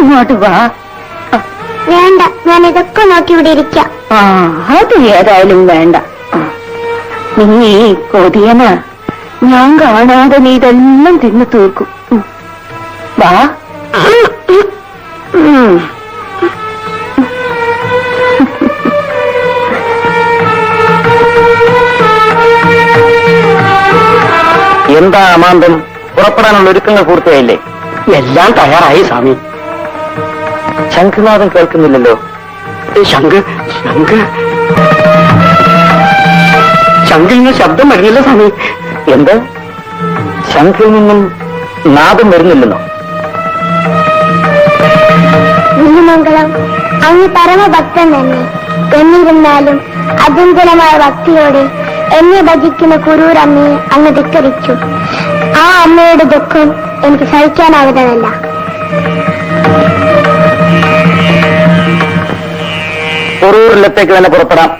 ഇങ്ങോട്ട് വാ. വേണ്ട ഞാൻ ഇതൊക്കെ നോക്കി ഇവിടെ ഇരിക്കാം. ആ അത് ഏതായാലും വേണ്ട. നീ കൊതിയന ഞാൻ കാണാതെ നീ ഇതെല്ലാം തിന്നു തീർക്കും. വാ. എന്താ അമാന്തം? പുറപ്പെടാനുള്ള ഒരുക്കങ്ങൾ പൂർത്തിയായില്ലേ? എല്ലാം തയ്യാറായി സ്വാമി. ശംഖുനാഥം കേൾക്കുന്നില്ലല്ലോ. ശംഖ് ശംഖ്. ശംഖിൽ നിന്ന് ശബ്ദം വരുന്നില്ല സ്വാമി. എന്ത്? ശംഖിൽ നിന്നും നാദം വരുന്നില്ലെന്നോ? മംഗളം അങ്ങ് പരമഭക്തൻ തന്നെ. എന്നിരുന്നാലും അചഞ്ചലമായ ഭക്തിയോടെ എന്നെ ഭജിക്കുന്ന കുരൂരമ്മയെ അങ്ങ് ധിക്കരിച്ചു. ആ അമ്മയുടെ ദുഃഖം എനിക്ക് സഹിക്കാനാവുന്നതല്ല പൊറൂരിലത്തേക്ക് തന്നെ പുറപ്പെടാം.